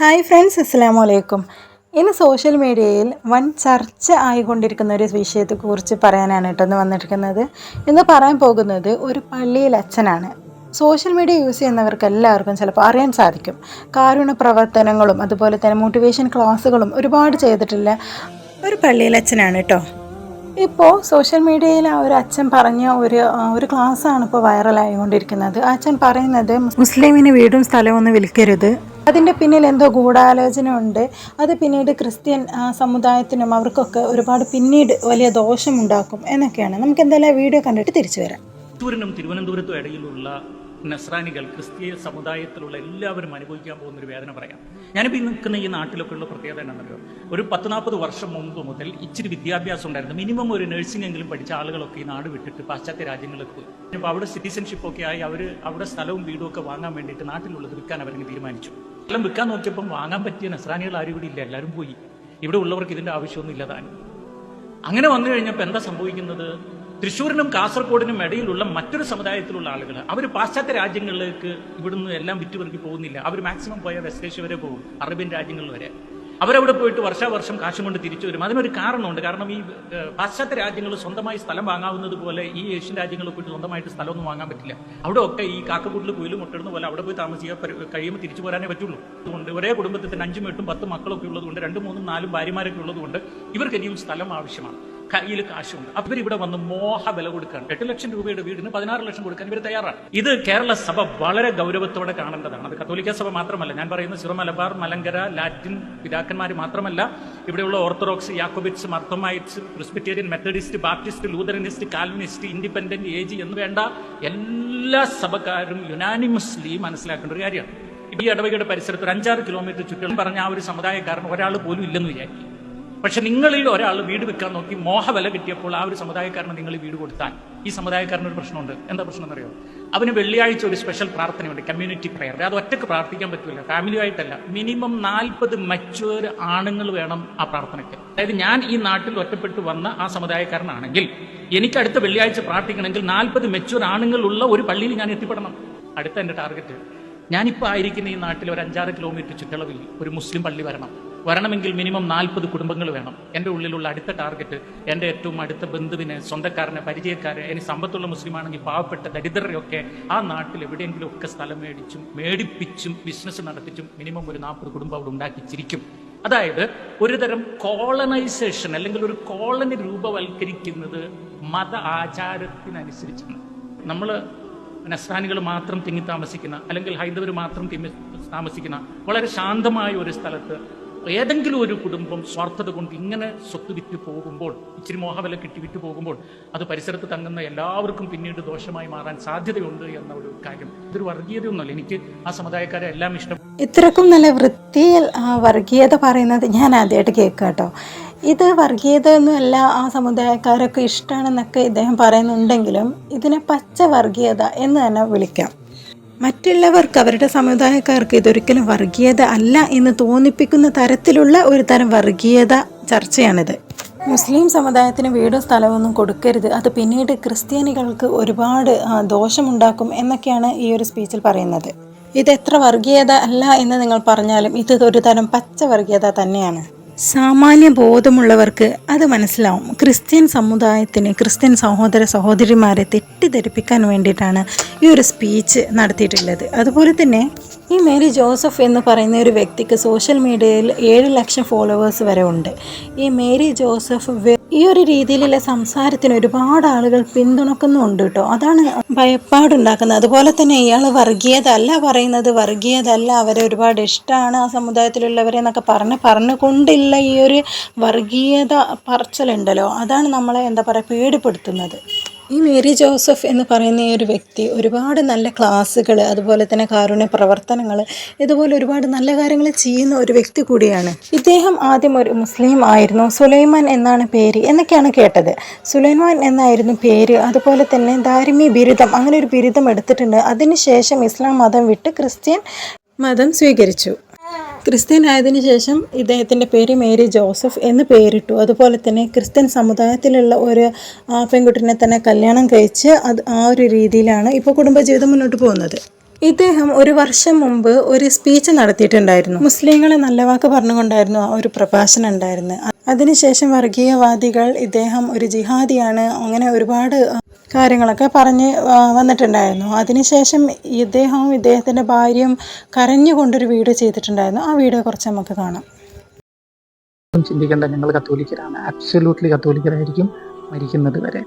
Hi friends അസ്സാം വലൈക്കും ഇന്ന് സോഷ്യൽ മീഡിയയിൽ വൻ ചർച്ച ആയിക്കൊണ്ടിരിക്കുന്ന ഒരു വിഷയത്തെക്കുറിച്ച് പറയാനാണ് കേട്ടോ ഇന്ന് വന്നിരിക്കുന്നത്. ഇന്ന് പറയാൻ പോകുന്നത് ഒരു പള്ളിയിൽ അച്ഛനാണ്. സോഷ്യൽ മീഡിയ യൂസ് ചെയ്യുന്നവർക്ക് എല്ലാവർക്കും ചിലപ്പോൾ അറിയാൻ സാധിക്കും. കാരുണ്യ പ്രവർത്തനങ്ങളും അതുപോലെ തന്നെ മോട്ടിവേഷൻ ക്ലാസ്സുകളും ഒരുപാട് ചെയ്തിട്ടില്ല ഒരു പള്ളിയിൽ അച്ഛനാണ് കേട്ടോ. ഇപ്പോൾ സോഷ്യൽ മീഡിയയിൽ ആ ഒരു അച്ഛൻ പറഞ്ഞ ഒരു ഒരു ക്ലാസ്സാണ് ഇപ്പോൾ വൈറലായിക്കൊണ്ടിരിക്കുന്നത്. അച്ഛൻ പറയുന്നത് മുസ്ലിമിന് വീടും സ്ഥലവും ഒന്നും വിൽക്കരുത്. അതിന്റെ പിന്നിൽ എന്തോ ഗൂഢാലോചന ഉണ്ട് അത് പിന്നീട് ക്രിസ്ത്യൻ സമുദായത്തിനും അവർക്കൊക്കെ ഒരുപാട് പിന്നീട് വലിയ ദോഷം ഉണ്ടാക്കും എന്നൊക്കെയാണ്. നമുക്ക് എന്തായാലും വീഡിയോ കണ്ടിട്ട് തിരിച്ചു വരാം. തൃശ്ശൂരിനും തിരുവനന്തപുരത്തും ഇടയിലുള്ള നസ്രാനികൾ ക്രിസ്തീയ സമുദായത്തിലുള്ള എല്ലാവരും അനുഭവിക്കാൻ പോകുന്ന ഒരു വേദന പറയാം. ഞാനിപ്പോൾ നിൽക്കുന്ന ഈ നാട്ടിലൊക്കെ ഉള്ള പ്രത്യേകത എന്താണെന്നറിയോ? ഒരു പത്ത് നാൽപ്പത് വർഷം മുമ്പ് മുതൽ ഇച്ചിരി വിദ്യാഭ്യാസം ഉണ്ടായിരുന്നു. മിനിമം ഒരു നഴ്സിംഗ് എങ്കിലും പഠിച്ച ആളുകളൊക്കെ ഈ നാട് വിട്ടിട്ട് പാശ്ചാത്യ രാജ്യങ്ങളിലേക്ക് പോയി. ഇപ്പോൾ അവിടെ സിറ്റിസൺഷിപ്പ് ഒക്കെ ആയി അവർ അവിടെ സ്ഥലവും വീടും ഒക്കെ വാങ്ങാൻ വേണ്ടിയിട്ട് നാട്ടിലുള്ളത് വിൽക്കാൻ അവരങ്ങ് തീരുമാനിച്ചു. സ്ഥലം വിൽക്കാൻ നോക്കിയപ്പം വാങ്ങാൻ പറ്റിയ നസ്രാനികൾ ആരും ഇവിടെ ഇല്ല എല്ലാവരും പോയി. ഇവിടെ ഉള്ളവർക്ക് ഇതിന്റെ ആവശ്യമൊന്നും ഇല്ലതാനും അങ്ങനെ വന്നു കഴിഞ്ഞപ്പോൾ എന്താ സംഭവിക്കുന്നത്? തൃശ്ശൂരിനും കാസർഗോഡിനും ഇടയിലുള്ള മറ്റൊരു സമുദായത്തിലുള്ള ആളുകൾ അവർ പാശ്ചാത്യ രാജ്യങ്ങളിലേക്ക് ഇവിടുന്ന് എല്ലാം വിറ്റുപെറുക്കി പോകുന്നില്ല. അവർ മാക്സിമം പോയ വെസ്റ്റേഷ്യ വരെ പോകും അറേബ്യൻ രാജ്യങ്ങൾ വരെ. അവരവിടെ പോയിട്ട് വർഷാവർഷം കാശും കൊണ്ട് തിരിച്ചു വരും. അതിനൊരു കാരണമുണ്ട്. കാരണം ഈ പാശ്ചാത്യ രാജ്യങ്ങൾ സ്വന്തമായി സ്ഥലം വാങ്ങാവുന്നത് പോലെ ഈ ഏഷ്യൻ രാജ്യങ്ങളിൽ പോയിട്ട് സ്വന്തമായിട്ട് സ്ഥലമൊന്നും വാങ്ങാൻ പറ്റില്ല. അവിടെ ഒക്കെ ഈ കാക്കക്കൂട്ടിൽ കുയിലും മുട്ടിടുന്ന പോലെ അവിടെ പോയി താമസിക്കാൻ കഴിയുമ്പോൾ തിരിച്ചു പോരാനേ പറ്റുള്ളൂ. അതുകൊണ്ട് ഒരേ കുടുംബത്തിൽ തന്നെ അഞ്ചും എട്ടും പത്തും മക്കളൊക്കെ ഉള്ളതുകൊണ്ട് രണ്ടും മൂന്നും നാലും ഭാര്യമാരൊക്കെ ഉള്ളതുകൊണ്ട് ഇവർക്ക് ഇനിയും സ്ഥലം ആവശ്യമാണ്. കയ്യിൽ കാശുണ്ട് അപ്പൊ ഇവിടെ വന്ന് മോഹ വില കൊടുക്കാൻ എട്ട് ലക്ഷം രൂപയുടെ വീടിന് പതിനാറ് ലക്ഷം കൊടുക്കാൻ ഇവർ തയ്യാറാണ്. ഇത് കേരള സഭ വളരെ ഗൗരവത്തോടെ കാണേണ്ടതാണ്. അത് കത്തോലിക്ക സഭ മാത്രമല്ല ഞാൻ പറയുന്ന സിറോ മലബാർ മലങ്കര ലാറ്റിൻ പിതാക്കന്മാർ മാത്രമല്ല ഇവിടെയുള്ള Orthodox Jacobites Marthomites Presbyterian Methodist Baptist Lutheranist Calvinist independent age എന്ന് വേണ്ട എല്ലാ സഭക്കാരും യുനാനിമസ്ലി മനസ്സിലാക്കേണ്ട ഒരു കാര്യമാണ്. ഈ ഇടവകയുടെ പരിസരത്ത് ഒരു അഞ്ചാറ് കിലോമീറ്റർ ചുറ്റും പറഞ്ഞ ആ ഒരു സമുദായക്കാരൻ ഒരാൾ പോലും ഇല്ലെന്ന് വിചാരിക്കും പക്ഷെ നിങ്ങളിൽ ഒരാൾ വീട് വെക്കാൻ നോക്കി മോഹവില കിട്ടിയപ്പോൾ ആ ഒരു സമുദായക്കാരന് നിങ്ങൾ വീട് കൊടുത്താൽ ഈ സമുദായക്കാരന് ഒരു പ്രശ്നമുണ്ട്. എന്താ പ്രശ്നം എന്നറിയോ അവന് വെള്ളിയാഴ്ച ഒരു സ്പെഷ്യൽ പ്രാർത്ഥനയുണ്ട് കമ്മ്യൂണിറ്റി പ്രയർ അത് ഒറ്റയ്ക്ക് പ്രാർത്ഥിക്കാൻ പറ്റില്ല ഫാമിലിയായിട്ടല്ല മിനിമം നാൽപ്പത് മച്ചുവർ ആണുങ്ങൾ വേണം ആ പ്രാർത്ഥനയ്ക്ക്. അതായത് ഞാൻ ഈ നാട്ടിൽ ഒറ്റപ്പെട്ട് വന്ന ആ സമുദായക്കാരനാണെങ്കിൽ എനിക്ക് അടുത്ത വെള്ളിയാഴ്ച പ്രാർത്ഥിക്കണമെങ്കിൽ നാൽപ്പത് മെച്ചുവർ ആണുങ്ങൾ ഉള്ള ഒരു പള്ളിയിൽ ഞാൻ എത്തിപ്പെടണം. അടുത്ത എന്റെ ടാർഗറ്റ് ഞാനിപ്പോൾ ആയിരിക്കുന്ന ഈ നാട്ടിൽ ഒരു അഞ്ചാറ് കിലോമീറ്റർ ചുറ്റളവിൽ ഒരു മുസ്ലിം പള്ളി വരണം. വരണമെങ്കിൽ മിനിമം നാൽപ്പത് കുടുംബങ്ങൾ വേണം. എന്റെ ഉള്ളിലുള്ള അടുത്ത ടാർഗറ്റ് എന്റെ ഏറ്റവും അടുത്ത ബന്ധുവിന് സ്വന്തക്കാരനെ പരിചയക്കാരെ ഇനി സമ്പത്തുള്ള മുസ്ലിം ആണെങ്കിൽ പാവപ്പെട്ട ദരിദ്രരെയൊക്കെ ആ നാട്ടിൽ എവിടെയെങ്കിലും ഒക്കെ സ്ഥലം മേടിച്ചും മേടിപ്പിച്ചും ബിസിനസ് നടത്തിച്ചും മിനിമം ഒരു നാൽപ്പത് കുടുംബം അവിടെ ഉണ്ടാക്കിച്ചിരിക്കും അതായത് ഒരുതരം കോളനൈസേഷൻ അല്ലെങ്കിൽ ഒരു കോളനി രൂപവൽക്കരിക്കുന്നത് മത ആചാരത്തിനനുസരിച്ചാണ്. നമ്മൾ നസ്രാനികൾ മാത്രം തിങ്ങി താമസിക്കുന്ന അല്ലെങ്കിൽ ഹൈന്ദവർ മാത്രം തിങ്ങി താമസിക്കുന്ന വളരെ ശാന്തമായ ഒരു സ്ഥലത്ത് ഏതെങ്കിലും ഒരു കുടുംബം സ്വാർത്ഥത കൊണ്ട് ഇങ്ങനെ സ്വത്ത് വിറ്റ് പോകുമ്പോൾ ഇച്ചിരി മോഹവില കിട്ടി വിറ്റ് പോകുമ്പോൾ അത് പരിസരത്ത് തങ്ങുന്ന എല്ലാവർക്കും പിന്നീട് ദോഷമായി മാറാൻ സാധ്യതയുണ്ട് എന്ന ഒരു കാര്യം. ഇതൊരു വർഗീയതയൊന്നുമല്ല. എനിക്ക് ആ സമുദായക്കാരെ എല്ലാം ഇഷ്ടം. ഇത്രക്കും നല്ല വൃത്തിയിൽ വർഗീയത പറയുന്നത് ഞാൻ ആദ്യമായിട്ട് കേൾക്കുക കേട്ടോ. ഇത് വർഗീയതയൊന്നുമല്ല ആ സമുദായക്കാരൊക്കെ ഇഷ്ടമാണെന്നൊക്കെ ഇദ്ദേഹം പറയുന്നുണ്ടെങ്കിലും ഇതിനെ പച്ച വർഗീയത എന്ന് തന്നെ വിളിക്കാം. മറ്റുള്ളവർക്ക് അവരുടെ സമുദായക്കാർക്ക് ഇതൊരിക്കലും വർഗീയത അല്ല എന്ന് തോന്നിപ്പിക്കുന്ന തരത്തിലുള്ള ഒരു തരം വർഗീയത ചർച്ചയാണിത്. മുസ്ലിം സമുദായത്തിന് വീടും സ്ഥലമൊന്നും കൊടുക്കരുത്. അത് പിന്നീട് ക്രിസ്ത്യാനികൾക്ക് ഒരുപാട് ദോഷമുണ്ടാക്കും എന്നൊക്കെയാണ് ഈ ഒരു സ്പീച്ചിൽ പറയുന്നത്. ഇത് എത്ര വർഗീയത അല്ല എന്ന് നിങ്ങൾ പറഞ്ഞാലും ഇത് ഒരു തരം പച്ച വർഗീയത തന്നെയാണ്. സാമാന്യ ബോധമുള്ളവർക്ക് അത് മനസ്സിലാവും. ക്രിസ്ത്യൻ സമുദായത്തിന് ക്രിസ്ത്യൻ സഹോദര സഹോദരിമാരെ തെറ്റിദ്ധരിപ്പിക്കാൻ വേണ്ടിയിട്ടാണ് ഈ ഒരു സ്പീച്ച് നടത്തിയിട്ടുള്ളത്. അതുപോലെ തന്നെ ഈ മേരി ജോസഫ് എന്ന് പറയുന്ന ഒരു വ്യക്തിക്ക് സോഷ്യൽ മീഡിയയിൽ ഏഴ് ലക്ഷം ഫോളോവേഴ്സ് വരെ ഉണ്ട്. ഈ മേരി ജോസഫ് ഈ ഒരു രീതിയിലുള്ള സംസാരത്തിന് ഒരുപാട് ആളുകൾ പിന്തുണക്കുന്നുണ്ട് കേട്ടോ. അതാണ് ഭയപ്പാടുണ്ടാക്കുന്നത്. അതുപോലെ തന്നെ ഇയാൾ വർഗീയതല്ല പറയുന്നത്. വർഗീയതല്ല അവരെ ഒരുപാട് ഇഷ്ടമാണ് ആ സമുദായത്തിലുള്ളവരെ എന്നൊക്കെ പറഞ്ഞ് പറഞ്ഞുകൊണ്ടുള്ള ഈ ഒരു വർഗീയത പറച്ചിലുണ്ടല്ലോ. അതാണ് നമ്മളെ എന്താ പറയുക പേടിപ്പെടുത്തുന്നത്. ഈ മേരി ജോസഫ് എന്ന് പറയുന്ന ഈ ഒരു വ്യക്തി ഒരുപാട് നല്ല ക്ലാസ്സുകൾ അതുപോലെ തന്നെ കാരുണ്യ പ്രവർത്തനങ്ങൾ ഇതുപോലെ ഒരുപാട് നല്ല കാര്യങ്ങൾ ചെയ്യുന്ന ഒരു വ്യക്തി കൂടിയാണ്. ഇദ്ദേഹം ആദ്യം ഒരു മുസ്ലിം ആയിരുന്നു. സുലൈമാൻ എന്നാണ് പേര് എന്നൊക്കെയാണ് കേട്ടത്. സുലൈമാൻ എന്നായിരുന്നു പേര്. അതുപോലെ തന്നെ ദാരിമി ബിരുദം അങ്ങനെ ഒരു ബിരുദം എടുത്തിട്ടുണ്ട്. അതിനുശേഷം ഇസ്ലാം മതം വിട്ട് ക്രിസ്ത്യൻ മതം സ്വീകരിച്ചു. ക്രിസ്ത്യൻ ആയതിനു ശേഷം ഇദ്ദേഹത്തിന്റെ പേര് മേരി ജോസഫ് എന്ന് പേരിട്ടു. അതുപോലെ തന്നെ ക്രിസ്ത്യൻ സമുദായത്തിലുള്ള ഒരു പെൺകുട്ടിനെ തന്നെ കല്യാണം കഴിച്ച് അത് ആ ഒരു രീതിയിലാണ് ഇപ്പോൾ കുടുംബജീവിതം മുന്നോട്ട് പോകുന്നത്. ഇദ്ദേഹം ഒരു വർഷം മുമ്പ് ഒരു സ്പീച്ച് നടത്തിയിട്ടുണ്ടായിരുന്നു. മുസ്ലിങ്ങളെ നല്ല വാക്ക് പറഞ്ഞുകൊണ്ടായിരുന്നു ആ ഒരു പ്രഭാഷണം ഉണ്ടായിരുന്നത് അതിനുശേഷം വർഗീയവാദികൾ ഇദ്ദേഹം ഒരു ജിഹാദിയാണ് അങ്ങനെ ഒരുപാട് കാര്യങ്ങളൊക്കെ പറഞ്ഞ് വന്നിട്ടുണ്ടായിരുന്നു. അതിനുശേഷം ഇദ്ദേഹവും ഇദ്ദേഹത്തിന്റെ ഭാര്യയും കരഞ്ഞുകൊണ്ടൊരു വീഡിയോ ചെയ്തിട്ടുണ്ടായിരുന്നു. ആ വീഡിയോ കുറച്ച് നമുക്ക് കാണാം. ചിന്തിക്കേണ്ട ഞങ്ങൾ കത്തോലിക്കരാണ്. അബ്സല്യൂട്ട്ലി കത്തോലിക്കരായിരിക്കും മരിക്കുന്നത് വരെ.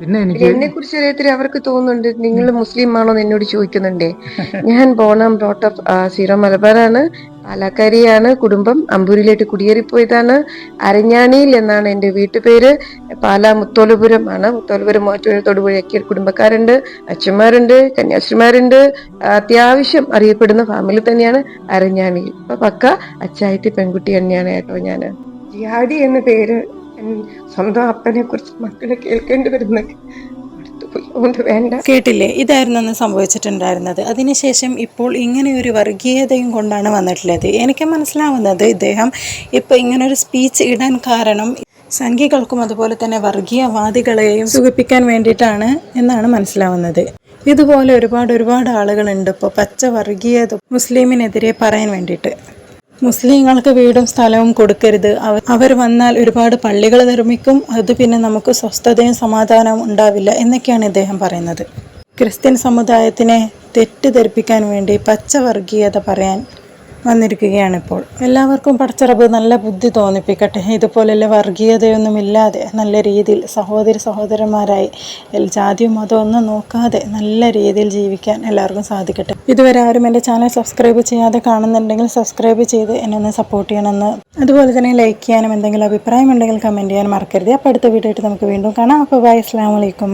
പിന്നെ എനിക്ക് എന്നെ കുറിച്ച് അറിയത്തില്ല അവർക്ക് തോന്നുന്നുണ്ട് നിങ്ങൾ മുസ്ലിം ആണോ എന്ന് എന്നോട് ചോദിക്കുന്നുണ്ടേ. ഞാൻ ബോണം ബ്രോട്ടപ്പ് സീറോ മലബാറാണ് പാലക്കാരിയാണ് കുടുംബം അമ്പൂരിലേക്ക് കുടിയേറിപ്പോയതാണ് അരഞ്ഞാണിയിൽ എന്നാണ് എന്റെ വീട്ടുപേര് പാല മുത്തോലപുരം ആണ് മുത്തോലപുരം മൂവാറ്റുപുഴ തൊടുപുഴയൊക്കെ കുടുംബക്കാരുണ്ട് അച്ഛന്മാരുണ്ട് കന്യാസ്ത്രീമാരുണ്ട്. അത്യാവശ്യം അറിയപ്പെടുന്ന ഫാമിലി തന്നെയാണ് അരഞ്ഞാണി. ഇപ്പൊ പക്ക അച്ചായത്തി പെൺകുട്ടി തന്നെയാണ് കേട്ടോ ഞാൻ ജിഹാദി എന്ന പേര് സ്വന്തം അപ്പനെ കുറിച്ച് മക്കളെ കേൾക്കേണ്ടി വരുന്ന വേണ്ട. കേട്ടില്ലേ? ഇതായിരുന്നു അന്ന് സംഭവിച്ചിട്ടുണ്ടായിരുന്നത്. അതിനുശേഷം ഇപ്പോൾ ഇങ്ങനെ ഒരു വർഗീയതയും കൊണ്ടാണ് വന്നിട്ടുള്ളത്. എനിക്ക് മനസ്സിലാവുന്നത് ഇദ്ദേഹം ഇപ്പോൾ ഇങ്ങനൊരു സ്പീച്ച് ഇടാൻ കാരണം സംഘികൾക്കും അതുപോലെ തന്നെ വർഗീയവാദികളെയും സുഖിപ്പിക്കാൻ വേണ്ടിയിട്ടാണ് എന്നാണ് മനസ്സിലാവുന്നത്. ഇതുപോലെ ഒരുപാട് ഒരുപാട് ആളുകളുണ്ട് ഇപ്പോൾ പച്ച വർഗീയത മുസ്ലിമിനെതിരെ പറയാൻ വേണ്ടിയിട്ട്. മുസ്ലിങ്ങൾക്ക് വീടും സ്ഥലവും കൊടുക്കരുത്. അവർ വന്നാൽ ഒരുപാട് പള്ളികൾ നിർമ്മിക്കും. അത് പിന്നെ നമുക്ക് സ്വസ്ഥതയും സമാധാനവും ഉണ്ടാവില്ല എന്നൊക്കെയാണ് ഇദ്ദേഹം പറയുന്നത്. ക്രിസ്ത്യൻ സമുദായത്തിനെ തെറ്റിദ്ധരിപ്പിക്കാൻ വേണ്ടി പച്ച വർഗീയത പറയാൻ വന്നിരിക്കുകയാണിപ്പോൾ. എല്ലാവർക്കും പടച്ചിറപ്പ് നല്ല ബുദ്ധി തോന്നിപ്പിക്കട്ടെ. ഇതുപോലെയുള്ള വർഗീയതയൊന്നുമില്ലാതെ നല്ല രീതിയിൽ സഹോദരി സഹോദരന്മാരായി ജാതിയും ഒന്നും നോക്കാതെ നല്ല രീതിയിൽ ജീവിക്കാൻ എല്ലാവർക്കും സാധിക്കട്ടെ. ഇതുവരെ ആരും എന്റെ ചാനൽ സബ്സ്ക്രൈബ് ചെയ്യാതെ കാണുന്നുണ്ടെങ്കിൽ സബ്സ്ക്രൈബ് ചെയ്ത് എന്നെ ഒന്ന് സപ്പോർട്ട് ചെയ്യണമെന്ന്. അതുപോലെ തന്നെ ലൈക്ക് ചെയ്യാനും എന്തെങ്കിലും അഭിപ്രായം ഉണ്ടെങ്കിൽ കമന്റ് ചെയ്യാൻ മറക്കരുത്. അപ്പോൾ അടുത്ത വീഡിയോ ആയിട്ട് നമുക്ക് വീണ്ടും കാണാം. അപ്പോൾ ബൈ. അസ്സാം വലൈക്കും